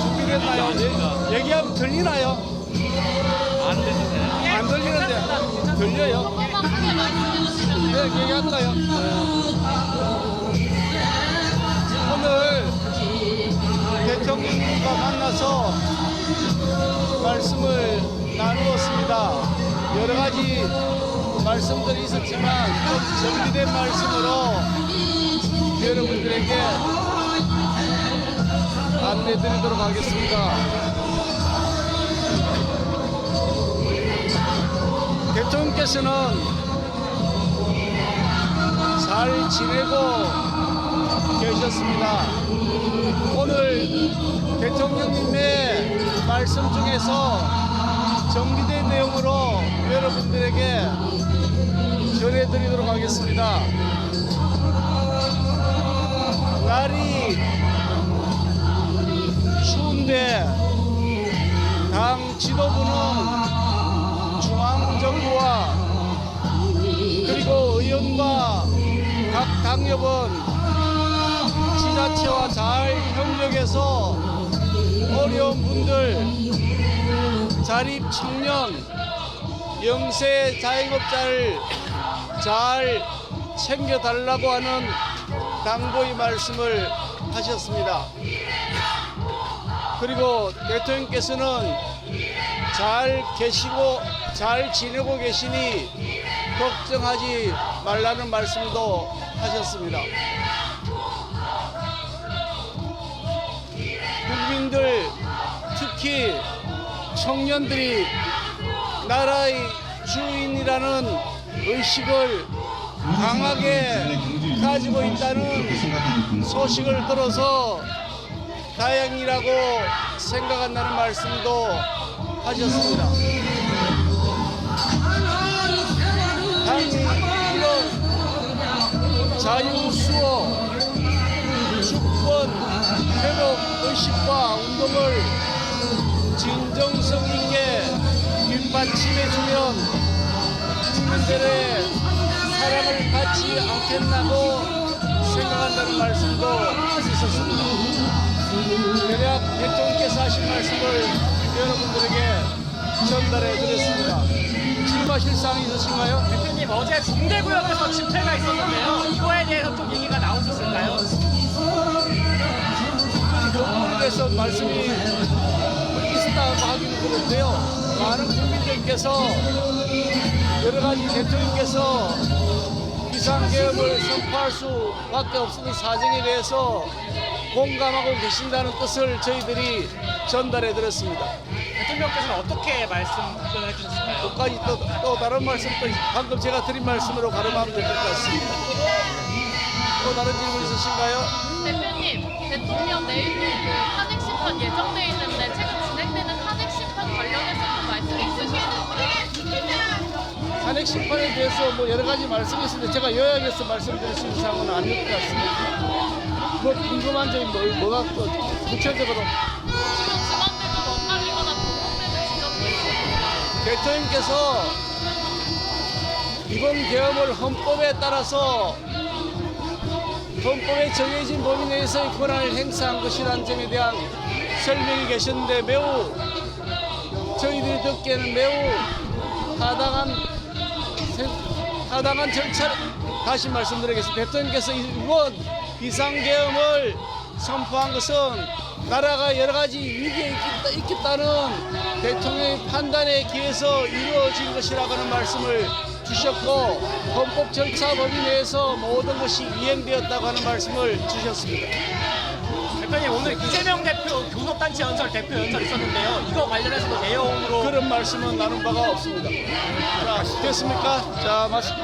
준비됐나요? 네. 얘기하면 들리나요? 안 들리네. 안 들리는데 들려요? 네, 얘기할까요? 네. 오늘 대통령과 만나서 말씀을 나누었습니다. 여러 가지 말씀들이 있었지만 좀 정리된 말씀으로 여러분들에게 안내 드리도록 하겠습니다. 대통령께서는 잘 지내고 계셨습니다. 오늘 대통령님의 말씀 중에서 정리된 내용으로 여러분들에게 전해드리도록 하겠습니다. 날이 당 지도부는 중앙정부와 그리고 의원과 각 당협은 지자체와 잘 협력해서 어려운 분들, 자립 청년, 영세 자영업자를 잘 챙겨달라고 하는 당부의 말씀을 하셨습니다. 그리고 대통령께서는 잘 계시고 잘 지내고 계시니 걱정하지 말라는 말씀도 하셨습니다. 국민들 특히 청년들이 나라의 주인이라는 의식을 강하게 가지고 있다는 소식을 들어서 다행이라고 생각한다는 말씀도 하셨습니다. 이런 자유수호, 주권, 회복 의식과 운동을 진정성 있게 뒷받침해주면 국민들의 사랑을 받지 않겠다고 생각한다는 말씀도 있었습니다. 대략 대통령께서 하신 말씀을 여러분들에게 전달해 드렸습니다. 질문하실 사항이 있으신가요? 대표님 어제 동대구역에서 집회가 있었는데요. 이거에 대해서 좀 얘기가 나오셨을까요? 그 부분에 대해서 말씀이 있었다고 하기는 그런데요. 많은 국민들께서 여러 가지 대통령께서 비상계엄을 선포할 수밖에 없는 사정에 대해서 공감하고 계신다는 뜻을 저희들이 전달해 드렸습니다. 대통령께서는 어떻게 말씀을 해주셨을까요? 또까지 또, 또 다른 말씀도 방금 제가 드린 말씀으로 가름하면 될 것 같습니다. 또 다른 질문 있으신가요? 대표님, 대통령 내일 그 탄핵 심판 예정돼 있는데 최근 진행되는 탄핵 심판 관련해서 좀 말씀 있으신가요? 탄핵 심판에 대해서 뭐 여러 가지 말씀이 있는데 제가 요약해서 말씀드릴 수 있는 사항은 아닐 것 같습니다. 뭐 궁금한 점이 뭐, 뭐가 또 구체적으로. 대통령께서 이번 계엄을 헌법에 따라서 헌법에 정해진 범위 내에서의 권한을 행사한 것이라는 점에 대한 설명이 계셨는데 매우 저희들이 듣기에는 매우 타당한 세- 타당한 절차를 다시 말씀드리겠습니다. 대통령께서 이번 비상계엄을 선포한 것은 나라가 여러 가지 위기에 있겠다, 있겠다는 대통령의 판단에 기해서 이루어진 것이라고 하는 말씀을 주셨고 헌법 절차 범위 내에서 모든 것이 이행되었다고 하는 말씀을 주셨습니다. 대표님 오늘 이재명 대표 교섭단체 연설 대표 연설 있었는데요. 이거 관련해서도 내용으로 그런 말씀은 나눈 바가 없습니다. 자, 됐습니까? 자, 말씀.